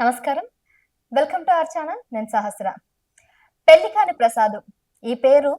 నమస్కారం. Welcome to our channel. నేను సహస్ర. పెళ్ళికాని ప్రసాద్. ఈ పేరు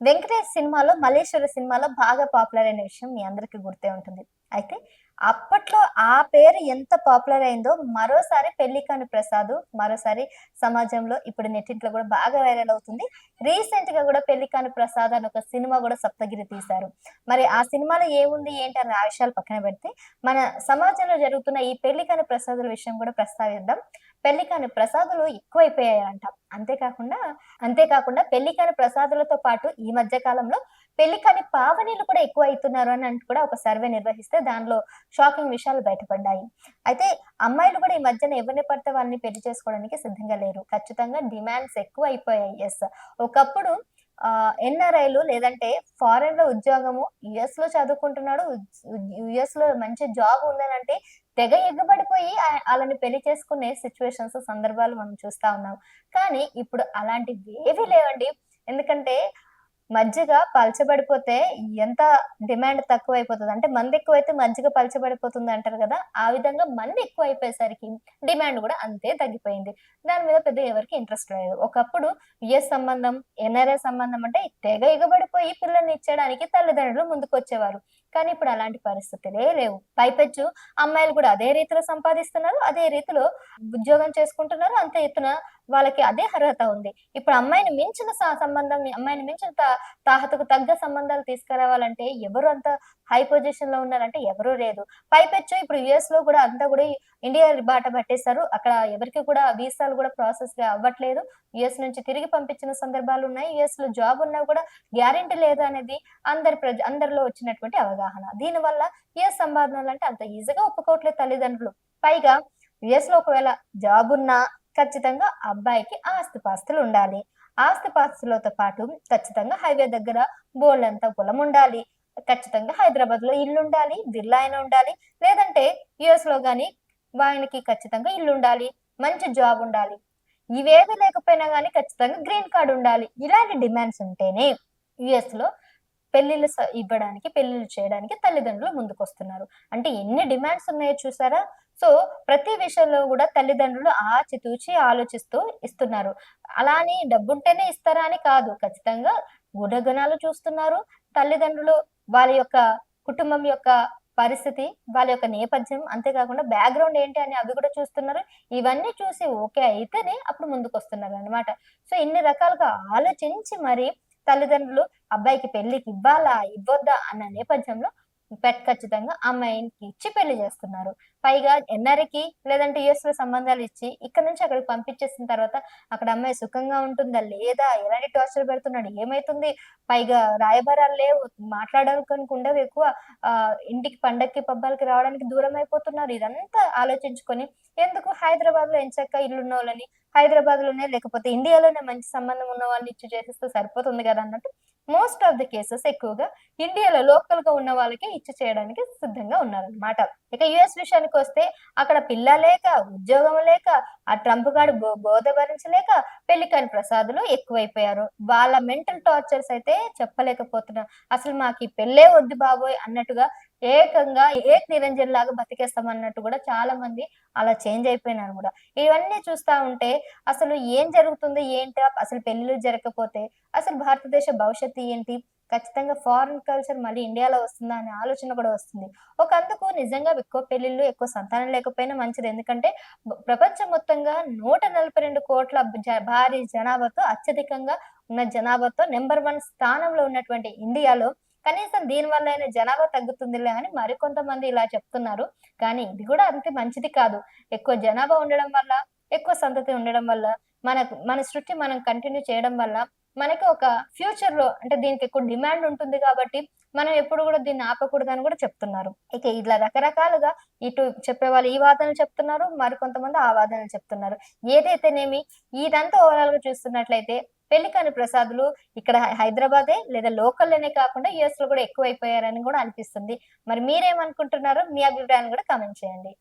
వెంకటేష్ సినిమాలో మల్లేశ్వర సినిమాలో బాగా పాపులర్ అయిన విషయం మీ అందరికీ గుర్తే ఉంటుంది. అయితే అప్పట్లో ఆ పేరు ఎంత పాపులర్ అయిందో మరోసారి పెళ్ళికాని ప్రసాద్ మరోసారి సమాజంలో ఇప్పుడు నెట్టింట్లో కూడా బాగా వైరల్ అవుతుంది. రీసెంట్గా కూడా పెళ్ళికాని ప్రసాద్ అని ఒక సినిమా కూడా సప్తగిరి తీశారు. మరి ఆ సినిమాలో ఏముంది ఏంటి అనే ఆ విషయాలు పక్కన పెడితే మన సమాజంలో జరుగుతున్న ఈ పెళ్ళికాని ప్రసాదుల విషయం కూడా ప్రస్తావిద్దాం. పెళ్ళికాని ప్రసాదులు ఎక్కువైపోయాయంట. అంతేకాకుండా అంతేకాకుండా పెళ్ళికాని ప్రసాదులతో పాటు ఈ మధ్య కాలంలో పెళ్ళికాని పావనీలు కూడా ఎక్కువ అవుతున్నారు అని అంటూ కూడా ఒక సర్వే నిర్వహిస్తే దానిలో షాకింగ్ విషయాలు బయటపడ్డాయి. అయితే అమ్మాయిలు కూడా ఈ మధ్యన ఎవరిని పడితే వాళ్ళని పెళ్ళి చేసుకోవడానికి సిద్ధంగా లేరు. ఖచ్చితంగా డిమాండ్స్ ఎక్కువ అయిపోయాయి ఎస్ ఒకప్పుడు ఎన్ఆర్ఐలు లేదంటే ఫారెన్లో ఉద్యోగము యుఎస్లో చదువుకుంటున్నాడు యుఎస్లో మంచి జాబ్ ఉందని అంటే తెగ ఎగ్గబడిపోయి వాళ్ళని పెళ్ళి చేసుకునే సిచ్యువేషన్స్ సందర్భాలు మనం చూస్తా ఉన్నాం. కానీ ఇప్పుడు అలాంటివి ఏవి లేవండి. ఎందుకంటే మజ్జిగ పలచబడిపోతే ఎంత డిమాండ్ తక్కువ అయిపోతుంది అంటే మంది ఎక్కువైతే మజ్జిగ పలచబడిపోతుంది అంటారు కదా ఆ విధంగా మంది ఎక్కువ అయిపోయేసరికి డిమాండ్ కూడా అంతే తగ్గిపోయింది. దాని మీద పెద్ద ఎవరికి ఇంట్రెస్ట్ లేదు. ఒకప్పుడు యుఎస్ సంబంధం ఎన్ఆర్ఏ సంబంధం అంటే తెగ ఎగబడిపోయి పిల్లల్ని ఇచ్చడానికి తల్లిదండ్రులు ముందుకు వచ్చేవారు కానీ ఇప్పుడు అలాంటి పరిస్థితులే లేవు. పైపెచ్చు అమ్మాయిలు కూడా అదే రీతిలో సంపాదిస్తున్నారు అదే రీతిలో ఉద్యోగం చేసుకుంటున్నారు అంత ఎత్తున వాళ్ళకి అదే అర్హత ఉంది. ఇప్పుడు అమ్మాయిని మించిన సంబంధం అమ్మాయిని మించిన తా- తాహతకు తగ్గ సంబంధాలు తీసుకురావాలంటే ఎవరు అంత హై పొజిషన్లో ఉన్నారంటే ఎవరూ లేదు. పైపెచ్చు ఇప్పుడు యుఎస్లో కూడా అంతా కూడా ఇండియా బాట పట్టేశారు. అక్కడ ఎవరికి కూడా వీసాలు కూడా ప్రాసెస్గా అవ్వట్లేదు. యుఎస్ నుంచి తిరిగి పంపించిన సందర్భాలు ఉన్నాయి. యుఎస్లో జాబ్ ఉన్నా కూడా గ్యారెంటీ లేదు అనేది అందరి ప్రజ అందరిలో వచ్చినటువంటి అవగాహన. దీనివల్ల యుఎస్ సంపాదనలు అంటే అంత ఈజీగా ఒప్పుకోవట్లేదు తల్లిదండ్రులు. పైగా యుఎస్లో ఒకవేళ జాబ్ ఉన్నా ఖచ్చితంగా అబ్బాయికి ఆస్తిపాస్తులు ఉండాలి. ఆస్తిపాస్తులతో పాటు ఖచ్చితంగా హైవే దగ్గర బోల్డంత పొలం ఉండాలి. ఖచ్చితంగా హైదరాబాద్లో ఇల్లు ఉండాలి బిర్లా అయినా ఉండాలి. లేదంటే యుఎస్లో గాని ఆయనకి ఖచ్చితంగా ఇల్లు ఉండాలి మంచి జాబ్ ఉండాలి. ఇవేవి లేకపోయినా గానీ ఖచ్చితంగా గ్రీన్ కార్డ్ ఉండాలి. ఇలాంటి డిమాండ్స్ ఉంటేనే యుఎస్లో పెళ్ళిళ్ళు స- ఇవ్వడానికి పెళ్ళిళ్ళు చేయడానికి తల్లిదండ్రులు ముందుకొస్తున్నారు. అంటే ఎన్ని డిమాండ్స్ ఉన్నాయో చూసారా? సో ప్రతి విషయంలో కూడా తల్లిదండ్రులు ఆచితూచి ఆలోచిస్తూ ఇస్తున్నారు. అలా అని డబ్బుంటేనే ఇస్తారా అని కాదు. ఖచ్చితంగా గుణగణాలు చూస్తున్నారు. తల్లిదండ్రులు వాళ్ళ యొక్క కుటుంబం యొక్క పరిస్థితి వాళ్ళ యొక్క నేపథ్యం అంతేకాకుండా బ్యాక్గ్రౌండ్ ఏంటి అని అవి కూడా చూస్తున్నారు. ఇవన్నీ చూసి ఓకే అయితేనే అప్పుడు ముందుకు వస్తున్నారు అనమాట సో ఇన్ని రకాలుగా ఆలోచించి మరి తల్లిదండ్రులు అబ్బాయికి పెళ్ళికి ఇవ్వాలా ఇవ్వద్దా అన్న నేపథ్యంలో పెట్ ఖచ్చితంగా అమ్మాయికి ఇచ్చి పెళ్ళి చేస్తున్నారు. పైగా ఎన్ఆర్కి లేదంటే యుఎస్లో సంబంధాలు ఇచ్చి ఇక్కడ నుంచి అక్కడికి పంపించేసిన తర్వాత అక్కడ అమ్మాయి సుఖంగా ఉంటుందా లేదా ఎలాంటి టార్చర్ పెడుతున్నాడు ఏమైతుంది? పైగా రాయబారాలు లేవు మాట్లాడాలనుకుండా ఎక్కువ. ఇంటికి పండక్కి పబ్బాలకి రావడానికి దూరం అయిపోతున్నారు. ఇదంతా ఆలోచించుకొని ఎందుకు హైదరాబాద్లో ఎంచక్క ఇల్లు వాళ్ళని హైదరాబాద్లోనే లేకపోతే ఇండియాలోనే మంచి సంబంధం ఉన్న వాళ్ళని ఇచ్చి చేసేస్తే సరిపోతుంది కదా అన్నట్టు మోస్ట్ ఆఫ్ ద కేసెస్ ఎక్కువగా ఇండియాలో లోకల్గా ఉన్న వాళ్ళకి ఇచ్చి చేయడానికి సిద్ధంగా ఉన్నారనమాట ఇక యుఎస్ విషయానికి వస్తే అక్కడ పిల్ల లేక ఉద్యోగం లేక ఆ ట్రంప్ గాడు బో- బోధ భరించలేక పెళ్ళికాని ప్రసాదులు ఎక్కువైపోయారు. వాళ్ళ మెంటల్ టార్చర్స్ అయితే చెప్పలేకపోతున్నారు అసలు మాకు ఈ పెళ్ళే వద్దు బాబోయ్ అన్నట్టుగా ఏకంగా ఏక్ నిరంజన్ లాగా బతికేస్తామన్నట్టు కూడా చాలా మంది అలా చేంజ్ అయిపోయినారు కూడా. ఇవన్నీ చూస్తా ఉంటే అసలు ఏం జరుగుతుంది ఏంటి? అసలు పెళ్ళిళ్ళు జరగకపోతే అసలు భారతదేశ భవిష్యత్తు ఏంటి? ఖచ్చితంగా ఫారిన్ కల్చర్ మళ్ళీ ఇండియాలో వస్తుందా అనే ఆలోచన కూడా వస్తుంది. ఒక అందుకు నిజంగా ఎక్కువ పెళ్ళిళ్ళు ఎక్కువ సంతానం లేకపోయినా మంచిది. ఎందుకంటే ప్రపంచం మొత్తంగా నూట నలభై రెండు కోట్ల జ- భారీ జనాభాతో అత్యధికంగా ఉన్న జనాభాతో నెంబర్ వన్ స్థానంలో ఉన్నటువంటి ఇండియాలో కనీసం దీనివల్ల అయినా జనాభా తగ్గుతుందిలే అని మరికొంతమంది ఇలా చెప్తున్నారు. కానీ ఇది కూడా అంతే మంచిది కాదు. ఎక్కువ జనాభా ఉండడం వల్ల ఎక్కువ సంతతి ఉండడం వల్ల మనకు మన సృష్టి మనం కంటిన్యూ చేయడం వల్ల మనకి ఒక ఫ్యూచర్లో అంటే దీనికి ఎక్కువ డిమాండ్ ఉంటుంది కాబట్టి మనం ఎప్పుడు కూడా దీన్ని ఆపకూడదని కూడా చెప్తున్నారు. ఇక ఇలా రకరకాలుగా ఇటు చెప్పే వాళ్ళు ఈ వాదనలు చెప్తున్నారు మరికొంతమంది ఆ వాదనలు చెప్తున్నారు. ఏదైతేనేమి ఇదంతా ఓవరాల్గా చూస్తున్నట్లయితే పెళ్ళికాని ప్రసాదులు ఇక్కడ హైదరాబాదే లేదా లోకల్లోనే కాకుండా యుఎస్లో కూడా ఎక్కువైపోయారని కూడా అనిపిస్తుంది. మరి మీరేమనుకుంటున్నారో మీ అభిప్రాయాన్ని కూడా కామెంట్ చేయండి.